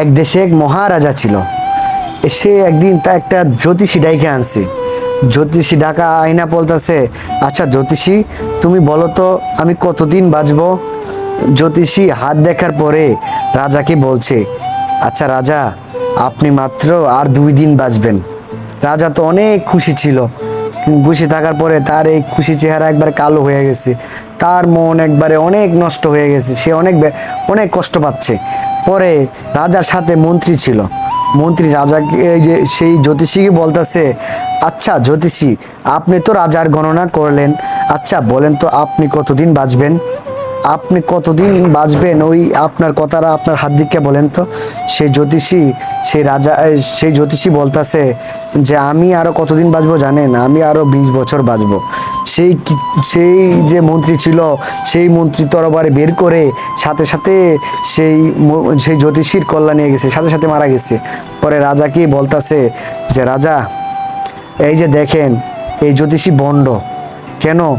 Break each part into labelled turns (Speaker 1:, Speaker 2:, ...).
Speaker 1: এক দেশে এক মহারাজা ছিল। সে একদিন তা একটা জ্যোতিষী ডাইকে আনছে। জ্যোতিষী ডাকা আইনা বলতেছে আচ্ছা জ্যোতিষী, তুমি বলো তো, আমি কতদিন বাঁচবো? জ্যোতিষী হাত দেখার পরে রাজাকে বলছে আচ্ছা রাজা, আপনি মাত্র আর দুই দিন বাঁচবেন। রাজা তো অনেক খুশি ছিল। খুশি থাকার পরে তার এই খুশি চেহারা একবার কালো হয়ে গেছে। তার মন একবারে অনেক নষ্ট হয়ে গেছে। সে অনেক অনেক কষ্ট পাচ্ছে। পরে রাজার সাথে মন্ত্রী ছিল। মন্ত্রী রাজাকে এই যে সেই জ্যোতিষীকে বলতেছে আচ্ছা জ্যোতিষী, আপনি তো রাজার গণনা করলেন। আচ্ছা বলেন তো আপনি কতদিন বাঁচবেন? আপনি কতদিন বাঁচবেন? ওই আপনার কথাটা আপনার হাত দিকে বলেন তো। সেই জ্যোতিষী, সেই রাজা সেই জ্যোতিষী বলতাছে যে, আমি আরও কতদিন বাঁচবো জানেন? আমি আরও বিশ বছর বাঁচবো। সেই সেই যে মন্ত্রী ছিল, সেই মন্ত্রী তরবারে বের করে সাথে সাথে সেই সেই জ্যোতিষীর কল্যাণ নিয়ে গেছে, সাথে সাথে মারা গেছে। পরে রাজাকে বলতাছে যে, রাজা, এই যে দেখেন, এই জ্যোতিষী বন্ড। কেন?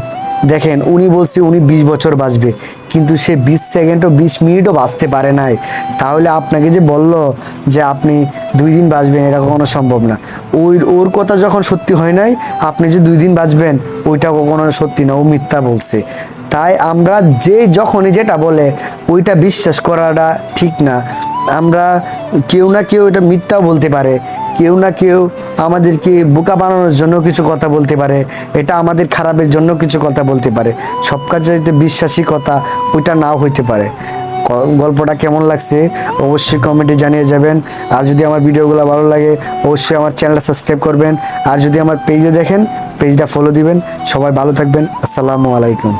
Speaker 1: দেখেন, উনি বলছে উনি বিশ বছর বাঁচবে, কিন্তু সে বিশ সেকেন্ডও বিশ মিনিটও বাঁচতে পারে নাই। তাহলে আপনাকে যে বলল যে আপনি দুই দিন বাঁচবেন, এটা কখনো সম্ভব না। ওই, ওর কথা যখন সত্যি হয় নাই, আপনি যে দুই দিন বাঁচবেন, ওইটা কখনো সত্যি না, ও মিথ্যা বলছে। তাই আমরা যে যখনই যেটা বলে, ওইটা বিশ্বাস করাটা ঠিক না। আমরা কেউ না কেউ এটা মিথ্যাও বলতে পারে। কেউ না কেউ আমাদেরকে বোকা বানানোর জন্য কিছু কথা বলতে পারে, এটা আমাদের খারাপের জন্য কিছু কথা বলতে পারে। সব কাজে বিশ্বাসী কথা ওইটা নাও হইতে পারে। গল্পটা কেমন লাগছে অবশ্যই কমেন্টে জানিয়ে যাবেন। আর যদি আমার ভিডিওগুলো ভালো লাগে, অবশ্যই আমার চ্যানেলটা সাবস্ক্রাইব করবেন। আর যদি আমার পেজে দেখেন পেজটা ফলো দিবেন। সবাই ভালো থাকবেন। আসসালামু আলাইকুম।